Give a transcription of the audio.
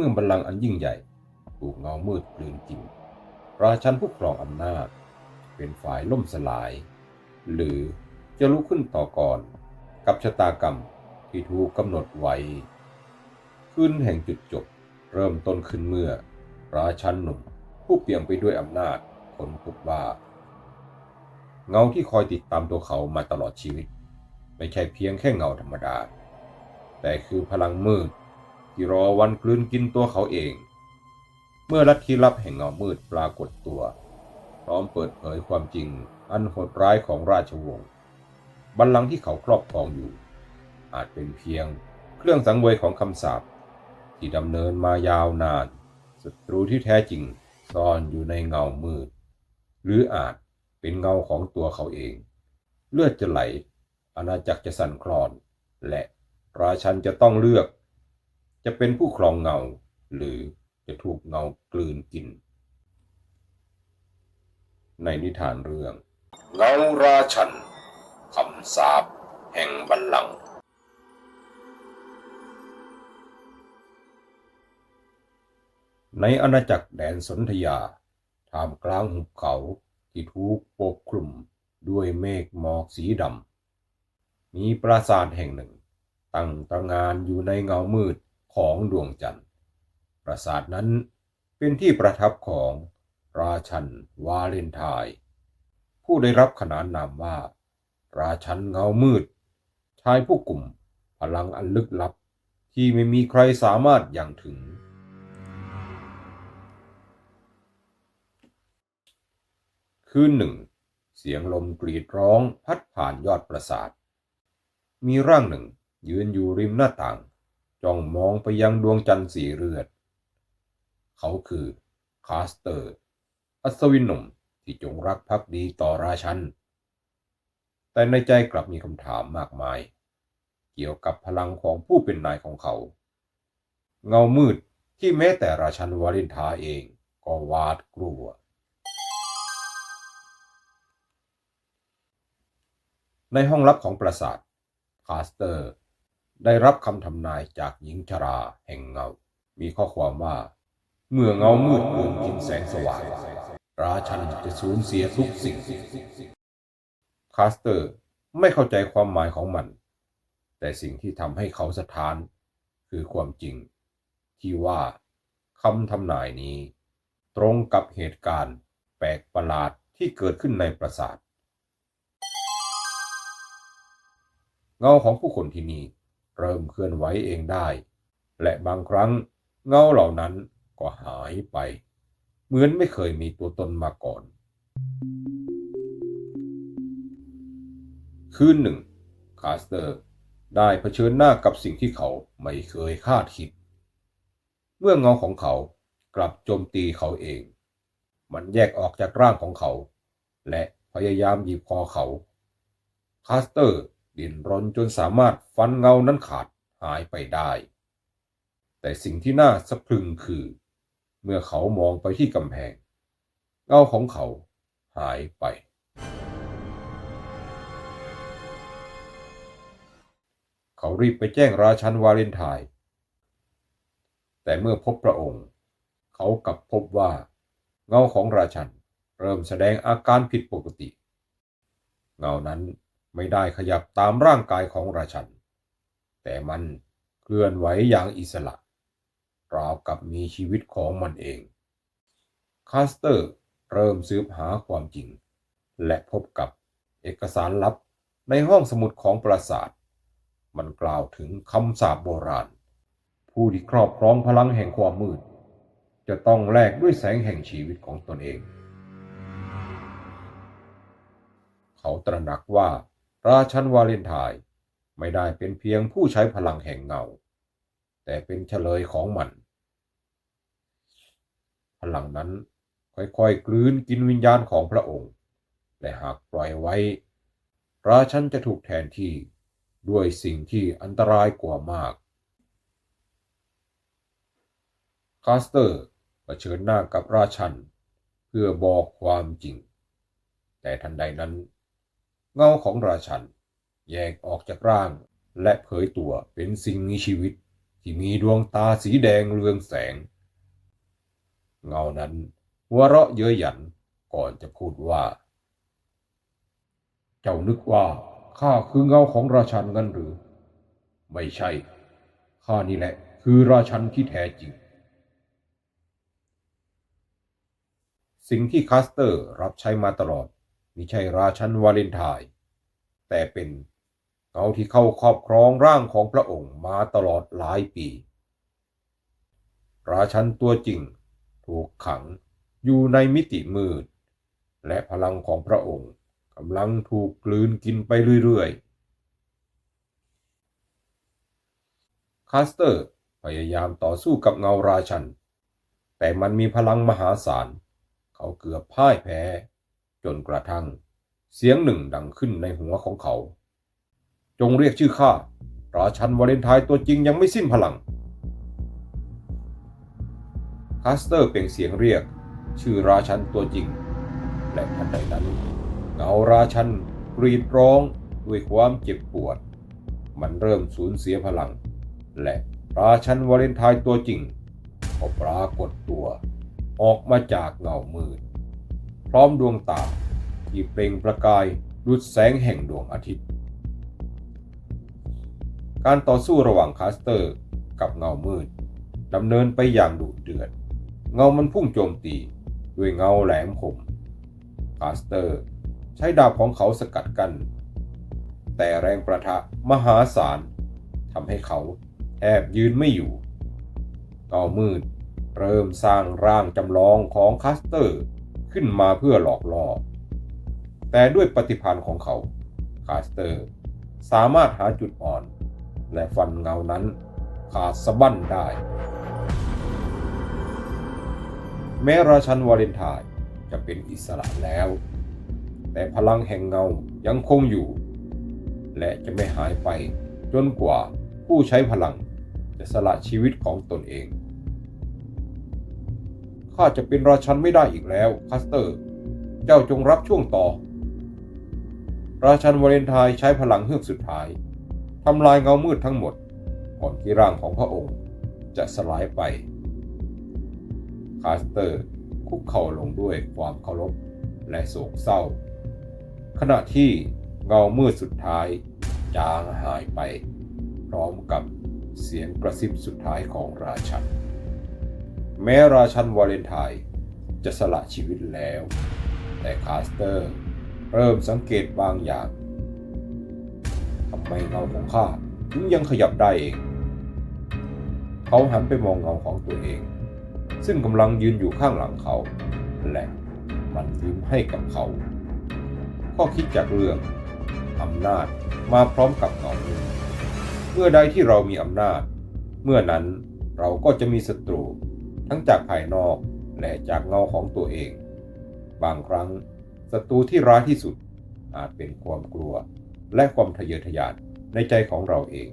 เมื่อบัลลังก์อันยิ่งใหญ่ ถูกเงามืดกลืนกิน ราชันผู้ครองอำนาจ เป็นฝ่ายล่มสลาย หรือจะลุกขึ้นต่อก่อนกับชะตากรรมที่ถูกกำหนดไว้คืนแห่งจุดจบ เริ่มต้นขึ้นเมื่อ ราชันหนุ่มผู้เปี่ยมไปด้วยอำนาจค้นพบว่า เงาที่คอยติดตามตัวเขามาตลอดชีวิต ไม่ใช่เพียงแค่เงาธรรมดา แต่คือพลังมืด ที่รอวันกลืนกินตัวเขาเอง เมื่อลัทธิลับแห่งเงามืดปรากฏตัว พร้อมเปิดเผยความจริงอันโหดร้ายของราชวงศ์บัลลังก์ที่เขาครอบครองอยู่ อาจเป็นเพียงเครื่องสังเวยของคำสาปที่ดำเนินมายาวนานศัตรูที่แท้จริงซ่อนอยู่ในเงามืด หรืออาจเป็นเงาของตัวเขาเอง เลือดจะไหลอาณาจักรจะสั่นคลอน และราชันจะต้องเลือก จะเป็นผู้ครองเงา หรือจะถูกเงากลืนกิน ในนิทานเรื่อง เงาราชันคำสาปแห่งบัลลังก์ในอาณาจักรแดนสนธยาท่ามกลางหุบเขาที่ถูกปกคลุมด้วยเมฆหมอกสีดำ มีปราสาทแห่งหนึ่ง ตั้งตระหงานอยู่ในเงามืด ของดวงจันทร์ ปราสาทนั้นเป็นที่ประทับของราชันวาเลนไทน์ผู้ได้รับขนานนามว่า ราชันเงามืด ชายผู้กลุ่มพลังอันลึกลับที่ไม่มีใครสามารถยังถึง คืนหนึ่ง เสียงลมกรีดร้องพัดผ่านยอดปราสาท มีร่างหนึ่งยืนอยู่ริมหน้าต่าง จ้องมองไปยังดวงจันทร์สีเลือด เขาคือคาสเตอร์ อัศวินหนุ่มที่จงรักภักดีต่อราชัน แต่ในใจกลับมีคำถามมากมาย เกี่ยวกับพลังของผู้เป็นนายของเขา เงามืดที่แม้แต่ราชันวาเลนทน์เองก็หวาดกลัว ในห้องลับของปราสาทคาสเตอร์ ได้รับคำทำนายจากหญิงชราแห่งเงา มีข้อความว่า เมื่อเงามืดเกินกินแสงสว่างราชันจะสูญเสียทุกสิ่ง คาสเตอร์ไม่เข้าใจความหมายของมัน แต่สิ่งที่ทำให้เขาสะท้าน คือความจริง ที่ว่าคำทำนายนี้ ตรงกับเหตุการณ์แปลกประหลาดที่เกิดขึ้นในปราสาท เงาของผู้คนที่นี่ เริ่มเคลื่อนไหวเองได้ และบางครั้งเงาเหล่านั้นก็หายไป เหมือนไม่เคยมีตัวตนมาก่อน คืนหนึ่ง คาสเตอร์ได้เผชิญหน้ากับสิ่งที่เขาไม่เคยคาดคิด เมื่อเงาของเขากลับโจมตีเขาเอง มันแยกออกจากร่างของเขา และพยายามหยิบคอเขา คาสเตอร์ ดิ้นรนจนสามารถฟันเงานั้นขาดหายไปได้ แต่สิ่งที่น่าสะพรึงคือ เมื่อเขามองไปที่กำแพง เงาของเขาหายไป เขารีบไปแจ้งราชันวาเลนไทน์แต่เมื่อพบพระองค์ เขากลับพบว่า เงาของราชันเริ่มแสดงอาการผิดปกติ เงานั้น ไม่ได้ขยับตามร่างกายของราชัน แต่มันเคลื่อนไหวอย่างอิสระ ราวกับมีชีวิตของมันเอง คาสเตอร์เริ่มสืบหาความจริง และพบกับเอกสารลับในห้องสมุดของปราสาท มันกล่าวถึงคำสาปโบราณ ผู้ที่ครอบครองพลังแห่งความมืด จะต้องแลกด้วยแสงแห่งชีวิตของตนเอง เขาตระหนักว่า ราชันวาเลนไทน์ไม่ได้เป็นเพียงผู้ใช้พลังแห่งเงา แต่เป็นเฉลยของมัน พลังนั้นค่อยๆกลืนกินวิญญาณของพระองค์ และหากปล่อยไว้ ราชันจะถูกแทนที่ด้วยสิ่งที่อันตรายกว่ามาก คาสเตอร์เผชิญหน้ากับราชัน เพื่อบอกความจริง แต่ทันใดนั้น เงาของราชัน แยกออกจากร่าง และเผยตัวเป็นสิ่งมีชีวิต ที่มีดวงตาสีแดงเรืองแสง เงานั้นหัวเราะเย้ยหยันก่อนจะพูดว่า เจ้านึกว่าข้าคือเงาของราชันงั้นหรือ ไม่ใช่ข้านี่แหละ คือราชันที่แท้จริง สิ่งที่คาสเตอร์รับใช้มาตลอด มิใช่ราชันวาเลนไทน์แต่เป็นเงาที่เข้าครอบครองร่างของพระองค์มาตลอดหลายปี ราชันตัวจริงถูกขังอยู่ในมิติมืด และพลังของพระองค์กำลังถูกกลืนกินไปเรื่อยๆ คาสเตอร์พยายามต่อสู้กับเงาราชัน แต่มันมีพลังมหาศาล เขาเกือบพ่ายแพ้ จนกระทั่ง เสียงหนึ่งดังขึ้นในหัวของเขา จงเรียกชื่อข้าราชันวาเลนไทน์ตัวจริงยังไม่สิ้นพลัง คาสเตอร์เปล่งเสียงเรียกชื่อราชันตัวจริง และทันใดนั้นเงาราชันกรีดร้องด้วยความเจ็บปวด มันเริ่มสูญเสียพลัง และราชันวาเลนไทน์ตัวจริงก็ปรากฏตัว ออกมาจากเงามืด พร้อมดวงตาที่เปล่งประกายดุจแสงแห่งดวงอาทิตย์ การต่อสู้ระหว่างคาสเตอร์กับเงามืดดำเนินไปอย่างดุเดือด เงามันพุ่งโจมตีด้วยเงาแหลมคมคาสเตอร์ใช้ดาบของเขาสกัดกัน้นแต่แรงประทะมหาศาลทำให้เขาแทบยืนไม่อยู่เงามืดเริ่มสร้างร่างจำลองของคาสเตอร์ ขึ้นมาเพื่อหลอกล่อ แต่ด้วยปฏิพันธ์ของเขาคาสเตอร์ สามารถหาจุดอ่อน และฟันเงานั้นขาดสะบั้นได้ แม้ราชันวาเลนไทน์จะเป็นอิสระแล้ว แต่พลังแห่งเงายังคงอยู่ และจะไม่หายไปจนกว่าผู้ใช้พลังจะสละชีวิตของตนเอง ข้าจะเป็นราชันไม่ได้อีกแล้วคัสเตอร์ เจ้าจงรับช่วงต่อ ราชันวาเลนไทน์ใช้พลังเฮือกสุดท้ายทำลายเงามืดทั้งหมด ก่อนที่ร่างของพระองค์จะสลายไปคาสเตอร์คุกเข่าลงด้วยความเคารพและโศกเศร้า ขณะที่เงามืดสุดท้ายจางหายไป พร้อมกับเสียงกระซิบสุดท้ายของราชัน แม้ราชันวาเลนไทน์จะสละชีวิตแล้ว แต่คาสเตอร์เริ่มสังเกตบางอย่างทำไมเงาของข้าถึงยังขยับได้เอง เขาหันไปมองเงาของตัวเอง ซึ่งกำลังยืนอยู่ข้างหลังเขา และมันยิ้มให้กับเขาข้อคิดจากเรื่องอำนาจมาพร้อมกับเงาเมื่อใดที่เรามีอำนาจ เมื่อนั้นเราก็จะมีศัตรู ทั้งจากภายนอกและจากเงาของตัวเอง บางครั้งศัตรูที่ร้ายที่สุดอาจเป็นความกลัว และความทะเยอทะยานในใจของเราเอง